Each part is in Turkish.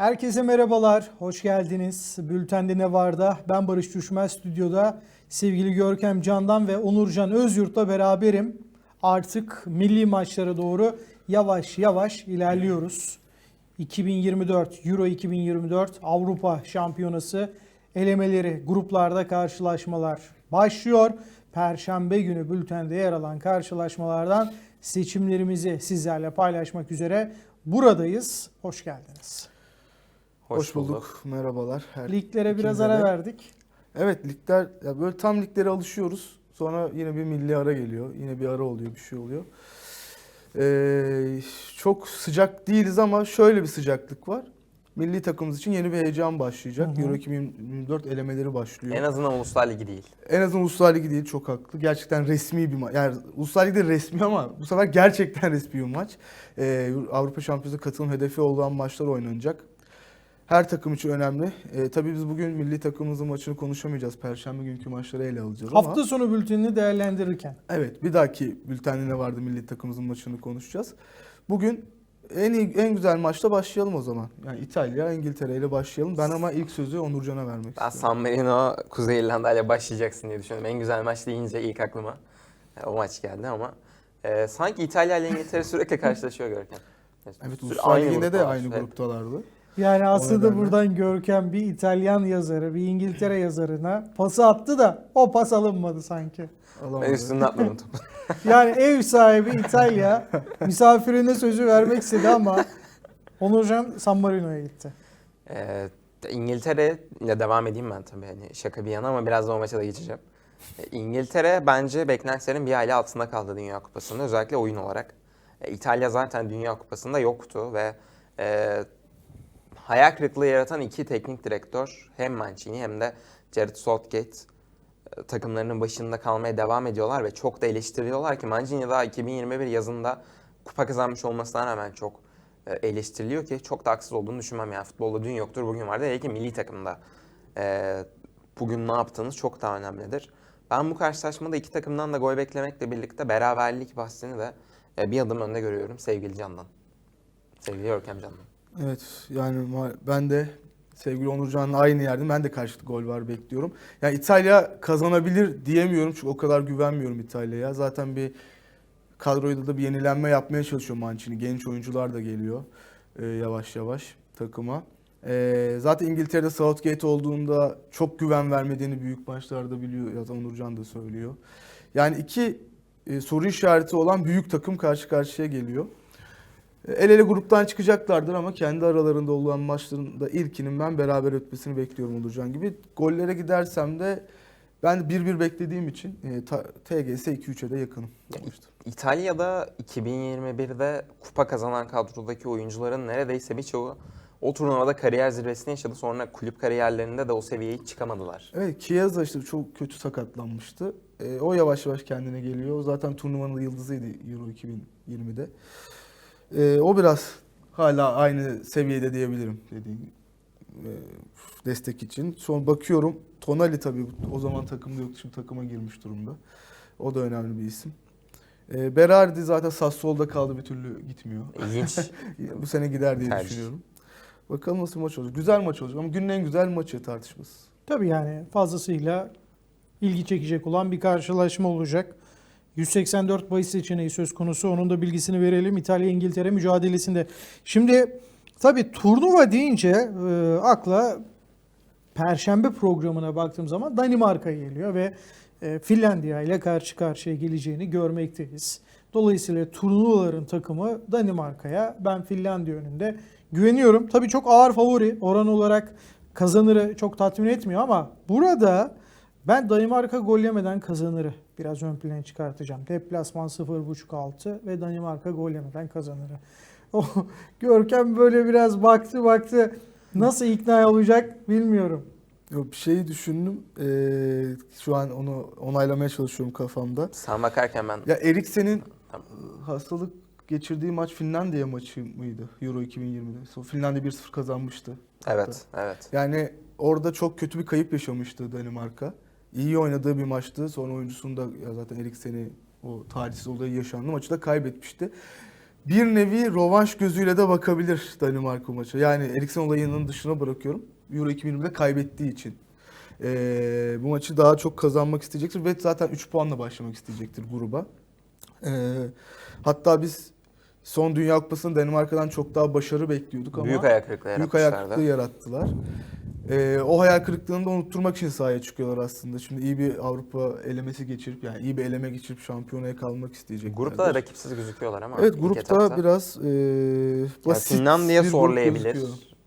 Herkese merhabalar, hoş geldiniz. Bültende ne var da ben Barış Düşmez stüdyoda sevgili Görkem Candan ve Onurcan Özyurt'la beraberim. Artık milli maçlara doğru yavaş yavaş ilerliyoruz. 2024 Euro 2024 Avrupa Şampiyonası elemeleri gruplarda karşılaşmalar başlıyor. Perşembe günü bültende yer alan karşılaşmalardan seçimlerimizi sizlerle paylaşmak üzere buradayız. Hoş geldiniz. Hoş, bulduk. Merhabalar. Her Liglere biraz ara de. verdik. Evet ligler ya böyle tam liglere alışıyoruz. Sonra yine bir milli ara geliyor. Yine bir ara oluyor, bir şey oluyor. Ee, çok sıcak değiliz ama şöyle bir sıcaklık var. Milli takımımız için yeni bir heyecan başlayacak. Hı hı. Euro 2024 elemeleri başlıyor. En azından Uluslar Ligi değil. En azından Uluslar Ligi değil çok haklı. Gerçekten resmi bir maç. Yani Uluslar Ligi de resmi ama bu sefer gerçekten resmi bir maç. Ee, Avrupa Şampiyonası katılım hedefi olan maçlar oynanacak. Her takım için önemli. Ee, tabii biz bugün milli takımımızın maçını konuşamayacağız. Perşembe günkü maçları ele alacağız Hafta ama sonu bültenini değerlendirirken. evet bir dahaki bültende ne vardı milli takımımızın maçını konuşacağız. Bugün en iyi, en güzel maçla başlayalım o zaman. Yani İtalya, İngiltere ile başlayalım. Ben ama ilk sözü Onurcan'a vermek Ben istiyorum. San Marino, Kuzey İrlanda ile başlayacaksın diye düşünüyorum. En güzel maç deyince ilk aklıma e, o maç geldi ama e, sanki İtalya ile İngiltere sürekli karşılaşıyor Görkem. Evet, Sürekli Uluslar Ligi'nde de aynı sürekli. gruptalardı. Yani aslında nedenle- buradan Görkem bir İtalyan yazarı, bir İngiltere yazarına pası attı da o pas alınmadı sanki. Alamadı. Ben üstünden atmadım topu. Yani ev sahibi İtalya misafirine sözü vermek istedi ama Onurcan San Marino'ya gitti. E, İngiltere ile devam edeyim ben tabii. Hani şaka bir yana ama biraz da o maça da geçeceğim. E, İngiltere bence beklentilerin bir aile altında kaldı Dünya Kupası'nda. Özellikle oyun olarak. E, İtalya zaten Dünya Kupası'nda yoktu ve e, hayal kırıklığı yaratan iki teknik direktör hem Mancini hem de Jared Southgate e, takımlarının başında kalmaya devam ediyorlar ve çok da eleştiriyorlar ki Mancini daha 2021 yazında kupa kazanmış olmasına rağmen çok e, eleştiriliyor ki çok da haksız olduğunu düşünmem yani futbolda dün yoktur bugün vardır hele ki milli takımda e, bugün ne yaptığınız çok daha önemlidir. Ben bu karşılaşmada iki takımdan da gol beklemekle birlikte beraberlik bahsini de bir adım önde görüyorum sevgili Candan. Sevgili Görkem Candan. Evet yani ben de sevgili Onurcan'la aynı yerde ben de karşılıklı gol var bekliyorum. Yani İtalya kazanabilir diyemiyorum çünkü o kadar güvenmiyorum İtalya'ya. Zaten bir kadroyda da bir yenilenme yapmaya çalışıyor Mancini. Genç oyuncular da geliyor e, yavaş yavaş takıma. E, zaten İngiltere'de Southgate olduğunda çok güven vermediğini büyük maçlarda biliyor. Da Onurcan da söylüyor. Yani iki e, soru işareti olan büyük takım karşı karşıya geliyor. El ele gruptan çıkacaklardır ama kendi aralarında olan maçların da ilkinin ben beraber ötmesini bekliyorum Olurcan gibi. Gollere gidersem de ben 1-1 beklediğim için e, ta- TGS 2-3'e de yakınım. Ya, İtalya'da 2021'de kupa kazanan kadrodaki oyuncuların neredeyse birçoğu o turnuvada kariyer zirvesini yaşadı. Sonra kulüp kariyerlerinde de o seviyeye hiç çıkamadılar. Evet Chiesa işte çok kötü sakatlanmıştı. E, o yavaş yavaş kendine geliyor. O zaten turnuvanın yıldızıydı Euro 2020'de. E, o biraz hala aynı seviyede diyebilirim dediğim e, destek için. Sonra bakıyorum Tonali tabii o zaman takımda yoktu şimdi takıma girmiş durumda. O da önemli bir isim. E, Berardi zaten Sassuolo'da kaldı bir türlü gitmiyor. İlginç. Bu sene gider diye Tercih. düşünüyorum. Bakalım nasıl maç olacak. Güzel maç olacak ama günün en güzel maçı tartışması. Tabii yani fazlasıyla ilgi çekecek olan bir karşılaşma olacak. 184 bahis seçeneği söz konusu. Onun da bilgisini verelim İtalya-İngiltere mücadelesinde. Şimdi tabii turnuva deyince e, akla Perşembe programına baktığım zaman Danimarka geliyor ve e, Finlandiya ile karşı karşıya geleceğini görmekteyiz. Dolayısıyla turnuvaların takımı Danimarka'ya ben Finlandiya önünde güveniyorum. Tabii çok ağır favori oran olarak kazanırı çok tatmin etmiyor ama burada ben Danimarka gol yemeden kazanırı biraz ön plana çıkartacağım. Deplasman 0.5 altı ve Danimarka gol yemeden kazanırı. O Görkem böyle biraz baktı baktı nasıl ikna olacak bilmiyorum. Yok bir şeyi düşündüm. Ee, şu an onu onaylamaya çalışıyorum kafamda. Sen bakarken ben Ya Eriksen'in Tamam. hastalık geçirdiği maç Finlandiya maçı mıydı? Euro 2020'de. Sonra Finlandiya 1-0 kazanmıştı. evet evet. Yani orada çok kötü bir kayıp yaşamıştı Danimarka. İyi oynadığı bir maçtı. Sonra oyuncusunu da ya zaten Eriksen'i o talihsiz olayı yaşandı. Maçı da kaybetmişti. bir nevi rovanş gözüyle de bakabilir Danimarka maça. Yani Eriksen olayının dışına bırakıyorum. Euro 2020'de kaybettiği için. Ee, bu maçı daha çok kazanmak isteyecektir ve zaten 3 puanla başlamak isteyecektir gruba. Ee, hatta biz son Dünya Kupası'nda Danimarka'dan çok daha başarı bekliyorduk ama Büyük ayak kırıklığı büyük ayak kırıklığı yarattılar. Ee, o hayal kırıklığını da unutturmak için sahaya çıkıyorlar aslında. Şimdi iyi bir Avrupa elemesi geçirip yani iyi bir eleme geçirip şampiyonaya kalmak isteyecekler. Grupta da rakipsiz gözüküyorlar ama. Evet grupta biraz e, Ya basit Finlandiya bir grup zorlayabilir.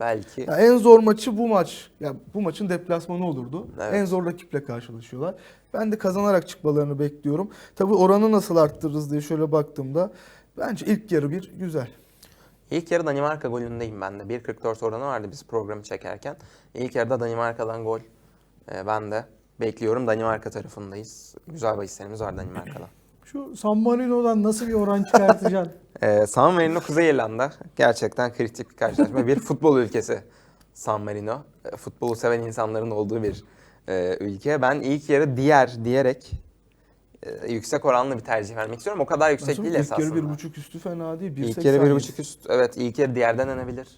Belki. Ya en zor maçı bu maç. Ya bu maçın deplasmanı olurdu. Evet. En zor rakiple karşılaşıyorlar. Ben de kazanarak çıkmalarını bekliyorum. Tabii oranı nasıl arttırırız diye şöyle baktığımda bence ilk yarı bir güzel. İlk yarı Danimarka golündeyim ben de. 1.44 oranı vardı biz programı çekerken. İlk yarıda Danimarka'dan gol. Ee, ben de bekliyorum. Danimarka tarafındayız. Güzel bahislerimiz var Danimarka'dan. Şu San Marino'dan nasıl bir oran çıkartacaksın? Ee, San Marino Kuzey İrlanda. Gerçekten kritik bir karşılaşma. bir futbol ülkesi San Marino. Ee, futbolu seven insanların olduğu bir e, ülke. Ben ilk yarı diğer diyerek e, yüksek oranlı bir tercih vermek istiyorum. O kadar yüksek Nasıl? değil İlk esasında. yarı bir buçuk üstü fena değil. İlk yarı 1.87. bir buçuk üst. Evet ilk yarı diğerden denebilir.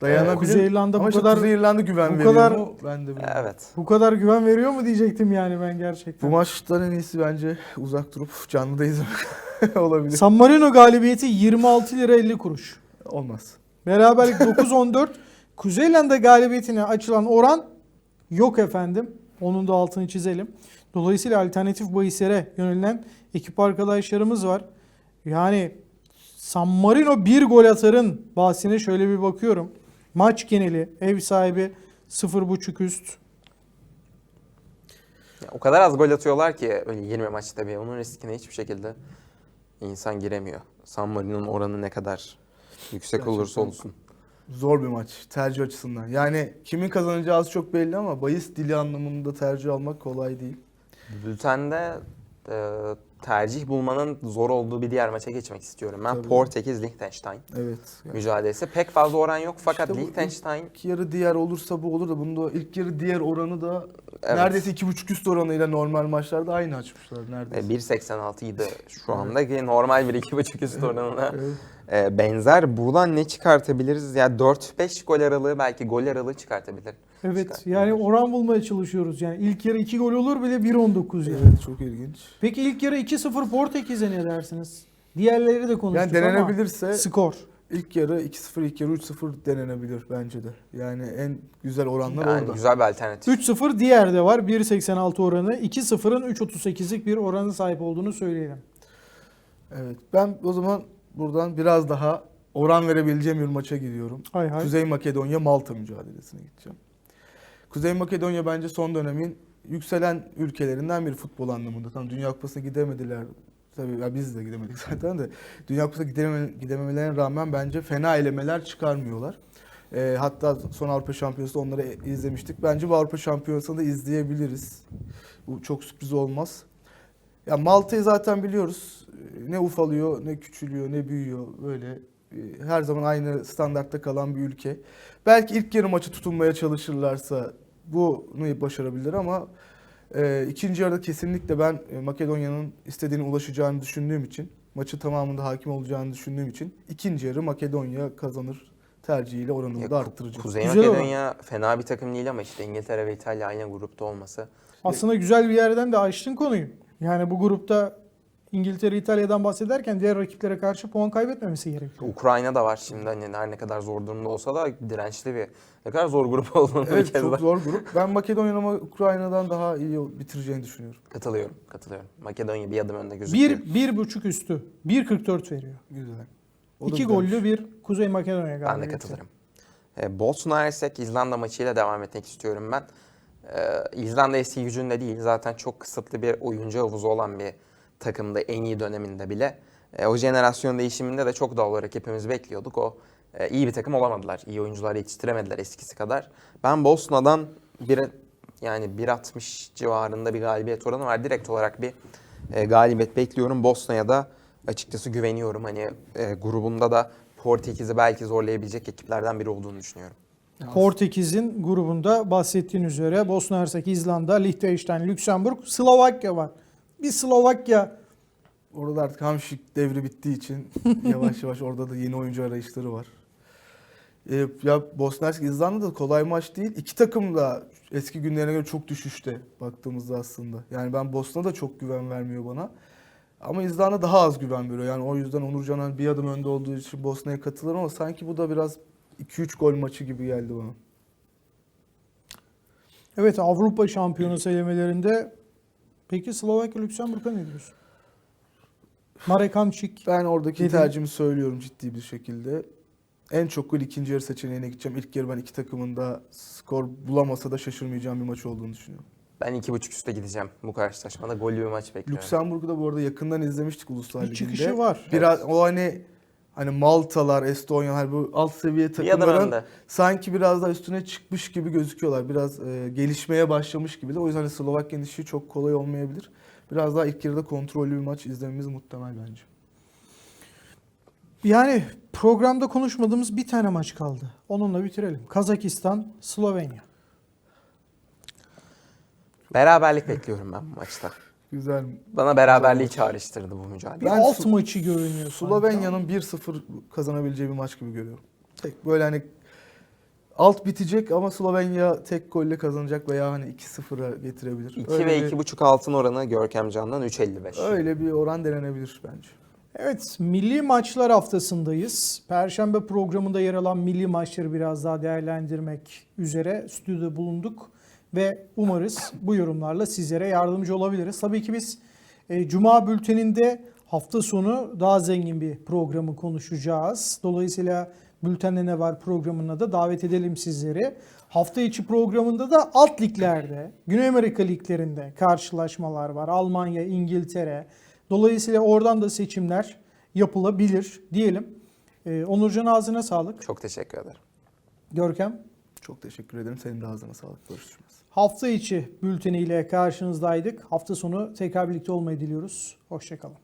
Dayanabilir. Kuzey İrlanda bu kadar- Kuzey İrlanda güven bu veriyor kadar- mu? Ben de bilmiyorum. Evet. Bu kadar güven veriyor mu diyecektim yani ben Bu gerçekten. maçtan en iyisi bence uzak durup canlıda izlemek olabilir. San Marino galibiyeti 26 lira 50 kuruş. Olmaz. Beraberlik 9-14. Kuzey İrlanda galibiyetine açılan oran yok efendim. Onun da altını çizelim. Dolayısıyla alternatif bahislere yönelen ekip arkadaşlarımız var. Yani San Marino bir gol atarın bahsine şöyle bir bakıyorum. Maç geneli ev sahibi 0.5 üst. Ya, o kadar az gol atıyorlar ki öyle 20 maçta bir. Onun riskine hiçbir şekilde insan giremiyor. San Marino'nun oranı ne kadar yüksek Gerçekten. olursa olsun. Zor bir maç tercih açısından. Yani kimin kazanacağı az çok belli ama bahis dili anlamında tercih almak kolay değil. Bülten'de e, tercih bulmanın zor olduğu bir diğer maça geçmek istiyorum. Ben Tabii. Portekiz Liechtenstein Evet. Yani mücadelesi. Pek fazla oran yok fakat İşte Liechtenstein ilk yarı diğer olursa bu olur da bunu da ilk yarı diğer oranı da evet, neredeyse iki buçuk üst oranıyla normal maçlarda aynı açmışlar e, neredeyse. 1.86 idi şu anda ki normal bir 2.5 üst oranına Evet. E, benzer. Buradan ne çıkartabiliriz? Ya 4-5 gol aralığı belki gol aralığı çıkartabilir. Evet yani oran bulmaya çalışıyoruz. Yani ilk yarı 2 gol olur bile 1.19 yani. Evet çok ilginç. Peki ilk yarı 2-0 Portekiz'e ne dersiniz? Diğerleri de konuştuk Yani ama denenebilirse skor. ilk yarı 2-0 ilk yarı 3-0 denenebilir bence de. Yani en güzel oranlar Yani orada. güzel bir alternatif. 3-0 diğer de var. 1.86 oranı. 2-0'ın 3.38'lik bir oranı sahip olduğunu söyleyelim. Evet. Ben o zaman buradan biraz daha oran verebileceğim bir maça gidiyorum. Hay hay. Kuzey Makedonya Malta mücadelesine gideceğim. Kuzey Makedonya bence son dönemin yükselen ülkelerinden biri futbol anlamında. Tamam Dünya Kupası'na gidemediler. Tabii ya biz de gidemedik zaten de. Dünya Kupası'na gideme, gidememelerine rağmen bence fena elemeler çıkarmıyorlar. Ee, hatta son Avrupa Şampiyonası'nda onları izlemiştik. Bence bu Avrupa Şampiyonası'nda da izleyebiliriz. Bu çok sürpriz olmaz. Ya Malta'yı zaten biliyoruz. Ne ufalıyor, ne küçülüyor, ne büyüyor. Böyle e, her zaman aynı standartta kalan bir ülke. Belki ilk yarı maçı tutunmaya çalışırlarsa bunu başarabilir ama e, ikinci yarıda kesinlikle ben e, Makedonya'nın istediğine ulaşacağını düşündüğüm için, maçı tamamında hakim olacağını düşündüğüm için ikinci yarı Makedonya kazanır tercihiyle oranımı Ya, da arttıracağım. Kuzey Güzel Makedonya fena bir takım değil ama işte İngiltere ve İtalya aynı grupta olması. Aslında güzel bir yerden de açtın konuyu. Yani bu grupta İngiltere, İtalya'dan bahsederken diğer rakiplere karşı puan kaybetmemesi gerekiyor. Ukrayna da var şimdi hani her ne kadar zor durumda olsa da dirençli bir ne kadar zor grup olduğunu bir Evet kez çok daha zor grup. Ben Makedonya'nın ama Ukrayna'dan daha iyi bitireceğini düşünüyorum. katılıyorum. Katılıyorum. Makedonya bir adım önde gözüküyor. Bir, bir buçuk üstü. 1.44 veriyor. Güzel. O İki güzelmiş. gollü bir Kuzey Makedonya Ben de galibiyeti. katılırım. E, Bosna Hersek İzlanda maçıyla devam etmek istiyorum ben. E, İzlanda eski gücünde değil. Zaten çok kısıtlı bir oyuncu havuzu olan bir takımda en iyi döneminde bile. E, o jenerasyon değişiminde de çok doğal olarak hepimiz bekliyorduk. O e, iyi bir takım olamadılar. İyi oyuncular yetiştiremediler eskisi kadar. Ben Bosna'dan bir yani 1.60 civarında bir galibiyet oranı var. Direkt olarak bir e, galibiyet bekliyorum. Bosna'ya da açıkçası güveniyorum. Hani e, grubunda da Portekiz'i belki zorlayabilecek ekiplerden biri olduğunu düşünüyorum. Portekiz'in grubunda bahsettiğin üzere Bosna Hersek, İzlanda, Liechtenstein, Lüksemburg, Slovakya var. Bir Slovakya Orada da artık Hamşik devri bittiği için yavaş yavaş orada da yeni oyuncu arayışları var. Ee, ya Bosna Hersek İzlanda da kolay maç değil. İki takım da eski günlerine göre çok düşüşte baktığımızda aslında. Yani ben Bosna da çok güven vermiyor bana. Ama İzlanda daha az güven veriyor. Yani o yüzden Onurcan hani bir adım önde olduğu için Bosna'ya katılır ama sanki bu da biraz 2-3 gol maçı gibi geldi bana. Evet Avrupa Şampiyonası elemelerinde peki Slovakya Lüksemburg'a ne diyorsun? Marek Hamšík Ben oradaki Dedin. tercihimi söylüyorum ciddi bir şekilde. En çok gol ikinci yarı seçeneğine gideceğim. İlk yarı ben iki takımın da skor bulamasa da şaşırmayacağım bir maç olduğunu düşünüyorum. Ben iki buçuk üste gideceğim bu karşılaşmada. Gollü bir maç bekliyorum. Lüksemburg'u da bu arada yakından izlemiştik Uluslar bir Ligi'nde. çıkışı var. Biraz o hani hani Maltalar, Estonyalar bu alt seviye takımların sanki biraz daha üstüne çıkmış gibi gözüküyorlar. Biraz e, gelişmeye başlamış gibi de. O yüzden hani Slovakya'nın işi çok kolay olmayabilir. Biraz daha ilk yarıda kontrollü bir maç izlememiz muhtemel bence. Yani programda konuşmadığımız bir tane maç kaldı. Onunla bitirelim. Kazakistan, Slovenya. Beraberlik bekliyorum ben bu maçta. Güzel. Bana beraberliği çağrıştırdı bu mücadele. Bir Ben alt Su- maçı görünüyor. Slovenya'nın 1-0 kazanabileceği bir maç gibi görüyorum. Tek böyle hani alt bitecek ama Slovenya tek golle kazanacak veya hani 2-0'a getirebilir. 2 öyle ve bir, 2.5 altın oranı Görkem Can'dan 3.55. Öyle bir oran denenebilir bence. Evet, milli maçlar haftasındayız. Perşembe programında yer alan milli maçları biraz daha değerlendirmek üzere stüdyoda bulunduk ve umarız bu yorumlarla sizlere yardımcı olabiliriz. Tabii ki biz e, Cuma bülteninde hafta sonu daha zengin bir programı konuşacağız. Dolayısıyla bültende ne var programına da davet edelim sizleri. Hafta içi programında da alt liglerde, Güney Amerika liglerinde karşılaşmalar var. Almanya, İngiltere. Dolayısıyla oradan da seçimler yapılabilir diyelim. Ee, Onurcan ağzına sağlık. Çok teşekkür ederim. Görkem Çok teşekkür ederim. Senin de ağzına sağlık. Görüşürüz. Hafta içi bülteniyle karşınızdaydık. Hafta sonu tekrar birlikte olmayı diliyoruz. Hoşçakalın.